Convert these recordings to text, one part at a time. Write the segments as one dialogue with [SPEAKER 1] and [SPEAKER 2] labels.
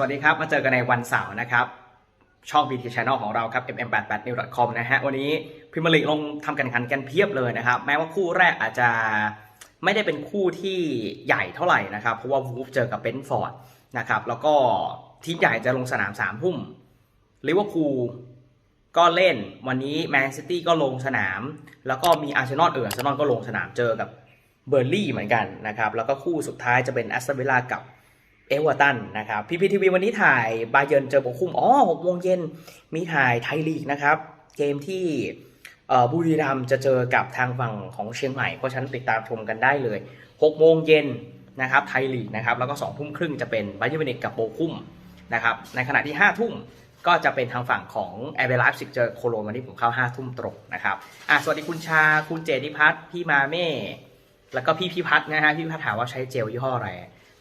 [SPEAKER 1] สวัสดีครับ มาเจอกันในวันเสาร์นะครับ ช่อง BT Channel ของเราครับ mm88new.com นะฮะ วันนี้พรีเมียร์ลีกลงทำการขันกันเพียบเลยนะครับ แม้ว่าคู่แรกอาจจะไม่ได้เป็นคู่ที่ใหญ่เท่าไหร่นะครับ เพราะว่าวูฟเจอกับเบนฟอร์ดนะครับ แล้วก็ทีมใหญ่จะลงสนามสามทุ่มลิเวอร์พูลก็เล่นวันนี้แมนซิตี้ก็ลงสนาม แล้วก็มีอาร์เซนอลเอออาร์เซนอลก็ลงสนามเจอกับเบอร์ลี่เหมือนกันนะครับ แล้วก็คู่สุดท้ายจะเป็นแอสตันวิลล่ากับ เอเวอร์ตันนะครับพีพีทีวีวันนี้ถ่ายบาเยิร์นเจอโบคุมอ๋อหกโมงเย็นมีถ่ายไทยลีกนะครับ เกมที่บุรีรัมจะเจอกับทางฝั่งของเชียงใหม่ เพราะฉะนั้นติดตามชมกันได้เลย6โมงเย็นนะครับไทยลีกนะครับแล้วก็2ทุ่มครึ่งจะเป็นบาเยิร์นมินิกกับโบคุมนะครับในขณะที่5ทุ่มก็จะเป็นทางฝั่งของแอร์เบลไลฟ์สิกเจอโคโลนวันนี้ผมเข้า5ทุ่มตรงนะครับอะสวัสดีคุณชาคุณเจดิพัฒน์พี่มาเม่แล้วก็พี่พิพัฒน์นะฮะพี่พิพัฒน์ถามว่าใช้เจลยี่ห้ออะไร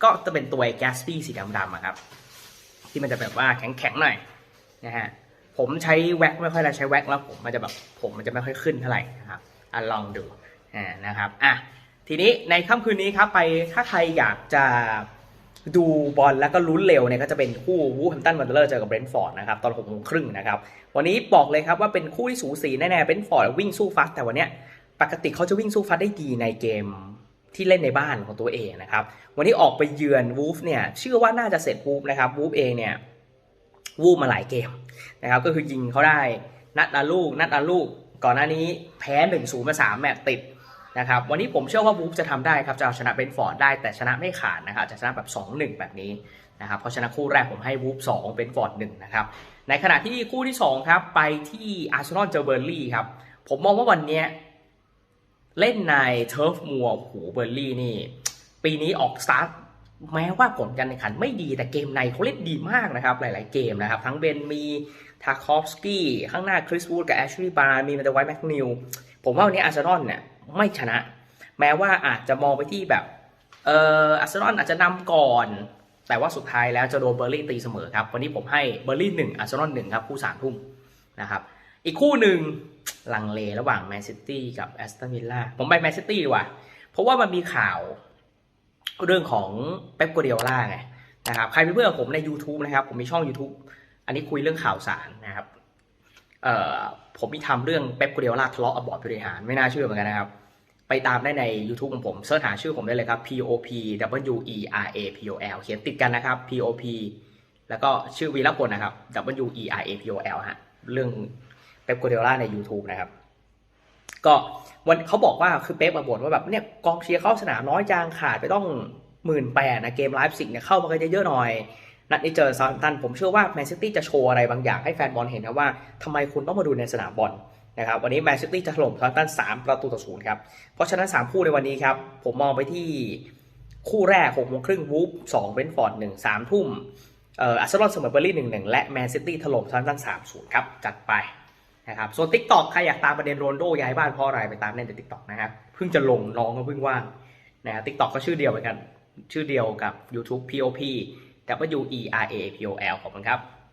[SPEAKER 1] ก็จะเป็นตัวแกสปี้สีดำๆครับ ที่มันจะแบบว่าแข็งๆหน่อยนะฮะผมใช้แว็กไม่ค่อยได้ใช้แว็กแล้วผมมันจะแบบผมมันจะไม่ค่อยขึ้นเท่าไหร่นะครับอะลองดูอ่านะครับอะทีนี้ในค่ำคืนนี้ครับไปถ้าใครอยากจะดูบอลแล้วก็ลุ้นเร็วเนี่ยก็จะเป็นคู่วูฟแฮมตันวันเดอร์เจอกับเบรนท์ฟอร์ดนะครับตอนหกโมงครึ่งนะครับวันนี้บอกเลยครับว่าเป็นคู่ที่สูสีแน่ๆเบรนท์ฟอร์ดวิ่งสู้ฟัสแต่วันเนี้ยปกติเขาจะวิ่งสู้ฟัสได้ดีในเกม ที่เล่นในบ้านของตัวเองนะครับ วันนี้ออกไปเยือนวูฟเนี่ยเชื่อว่าน่าจะเสร็จวูฟนะครับวูฟเองเนี่ยวูฟมาหลายเกมนะครับ ก็คือยิงเขาได้นัดละลูก นัดละลูก ก่อนหน้านี้แพ้1นศูนย์มาสามแมตช์ติดนะครับ วันนี้ผมเชื่อว่าวูฟจะทำได้ครับ จะเอาชนะเบนฟอร์ดได้แต่ชนะไม่ขาดนะครับ จะชนะแบบ 2-1 แบบนี้นะครับ เพราะฉะนั้นคู่แรกผมให้วูฟ2เบนฟอร์ด1นะครับ ในขณะที่คู่ที่2ครับไปที่อาร์เซนอลเจอเบอร์ลี่ครับ ผมมองว่าวันเนี้ย เล่นในเทิร์ฟมัวโอ้โหเบอร์ลี่นี่ ปีนี้ออกสตาร์ทแม้ว่าผลการแข่งขันไม่ดีแต่เกมในเขาเล่นดีมากนะครับ หลาย ๆ เกมนะครับ ทั้งเบนมีทาคอฟสกี้ข้างหน้าคริสวูดกับแอชลีย์บาร์มีมาตไวท์แมคนิวผมว่าวันนี้อาร์เซนอลเนี่ยไม่ชนะ แม้ว่าอาจจะมองไปที่แบบเอ่ออาร์เซนอลอาจจะนำก่อน แต่ว่าสุดท้ายแล้วจะโดนเบอร์ลี่ตีเสมอครับ วันนี้ผมให้เบอร์ลี่หนึ่งอาร์เซนอลหนึ่งครับคู่สามทุ่มนะครับอีกคู่หนึ่ง ลังเลระหว่างแมนซิตี้กับแอสตันวิลล่าผมไปแมนซิตี้ดีกว่า เพราะว่ามันมีข่าวเรื่องของเป๊ปกัวเดียล่าไงนะครับใครเป็นเพื่อนผมใน YouTube นะครับ ผมมีช่อง YouTube อันนี้คุยเรื่องข่าวสารนะครับเอ่อผมมีทำเรื่องเป๊ปกัวเดียล่าทะเลาะกับบอร์ดบริหาร ไม่น่าเชื่อเหมือนกันนะครับ ไปตามได้ใน YouTube ของผมเสิร์ชหาชื่อผมได้เลยครับ P O P W E R A P O L เขียนติดกันนะครับ P O P แล้วก็ชื่อวีรพลนะครับ W E R A P O L ฮะเรื่อง เป๊ปกัวเดล่าใน YouTube นะครับ ก็วันเขาบอกว่าคือเป๊ปมาบ่นว่าแบบเนี่ยกองเชียร์เข้าสนามน้อยจังขาดไปต้องหมื่นแปดนะเกมไลฟ์สิกเนี่ยเข้ามากันเยอะๆหน่อย นัดนี้เจอซาร์ตัน ผมเชื่อว่าแมนซิตี้จะโชว์อะไรบางอย่างให้แฟนบอลเห็นนะว่าทำไมคุณต้องมาดูในสนามบอลนะครับวันนี้แมนซิตี้จะถล่มซาร์ตัน 3 ประตูต่อศูนย์ครับ เพราะฉะนั้น 3 คู่ในวันนี้ครับ ผมมองไปที่คู่แรก6โมงครึ่งวูฟ2เบนฟอร์ด1 3 ทุ่มเอ่ออาร์เซนอลเสมอเบอร์ลี่1 1 และแมนซิตี้ถล่มซาร์ตัน 3 0 ครับ จัดไป นะครับส่วน Tik t o อกใครอยากตามประเด็นโรนโดย้ายบ้านเพราะอะไรไปตามเล่นใน Tik t o อกนะครับเพิ่งจะลงน้องก็เพิ่งว่างนะครับทิกตอกก็ชื่อเดียวเหมือนกัน ชื่อเดียวกับ YouTube POP W E R A P O L ขอบคุณครับ